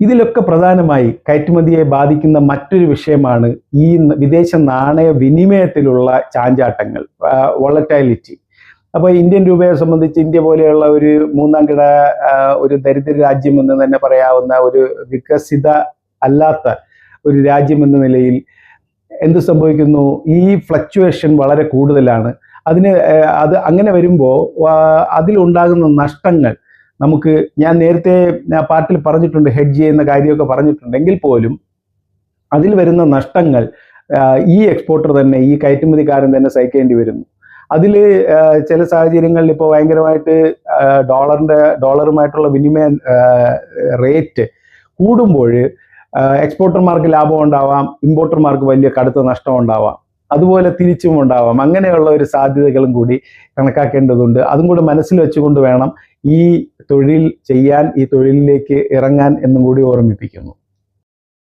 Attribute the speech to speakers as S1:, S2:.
S1: ഇതിലൊക്കെ പ്രധാനമായി കയറ്റുമതിയെ ബാധിക്കുന്ന മറ്റൊരു വിഷയമാണ് ഈ വിദേശ നാണയ വിനിമയത്തിലുള്ള ചാഞ്ചാട്ടങ്ങൾ വോളറ്റൈലിറ്റി അപ്പോൾ ഇന്ത്യൻ രൂപയെ സംബന്ധിച്ച് ഇന്ത്യ പോലെയുള്ള ഒരു മൂന്നാം കിട ഒരു ദരിദ്ര രാജ്യം എന്ന് തന്നെ പറയാവുന്ന ഒരു വികസിത അല്ലാത്ത ഒരു രാജ്യമെന്ന നിലയിൽ എന്ത് സംഭവിക്കുന്നു? ഈ ഫ്ലക്ച്വേഷൻ വളരെ കൂടുതലാണ്. അതിന് അത് അങ്ങനെ വരുമ്പോൾ അതിലുണ്ടാകുന്ന നഷ്ടങ്ങൾ നമുക്ക് ഞാൻ നേരത്തെ പാട്ടിൽ പറഞ്ഞിട്ടുണ്ട് ഹെഡ്ജ് ചെയ്യുന്ന കാര്യമൊക്കെ പറഞ്ഞിട്ടുണ്ട് എങ്കിൽ പോലും അതിൽ വരുന്ന നഷ്ടങ്ങൾ ഈ എക്സ്പോർട്ടർ തന്നെ ഈ കയറ്റുമതിക്കാരൻ തന്നെ സഹിക്കേണ്ടി വരുന്നു. അതിൽ ചില സാഹചര്യങ്ങളിൽ ഇപ്പോൾ ഭയങ്കരമായിട്ട് ഡോളറിന്റെ ഡോളറുമായിട്ടുള്ള വിനിമയ റേറ്റ് കൂടുമ്പോൾ എക്സ്പോർട്ടർമാർക്ക് ലാഭം ഉണ്ടാവാം ഇമ്പോർട്ടർമാർക്ക് വലിയ കടുത്ത നഷ്ടം ഉണ്ടാവാം അതുപോലെ തിരിച്ചും ഉണ്ടാവാം. അങ്ങനെയുള്ള ഒരു സാധ്യതകളും കൂടി കണക്കാക്കേണ്ടതുണ്ട്. അതും കൂടി മനസ്സിൽ വെച്ചുകൊണ്ട് വേണം ഈ തൊഴിൽ ചെയ്യാൻ ഈ തൊഴിലിലേക്ക് ഇറങ്ങാൻ എന്നും കൂടി ഓർമ്മിപ്പിക്കുന്നു.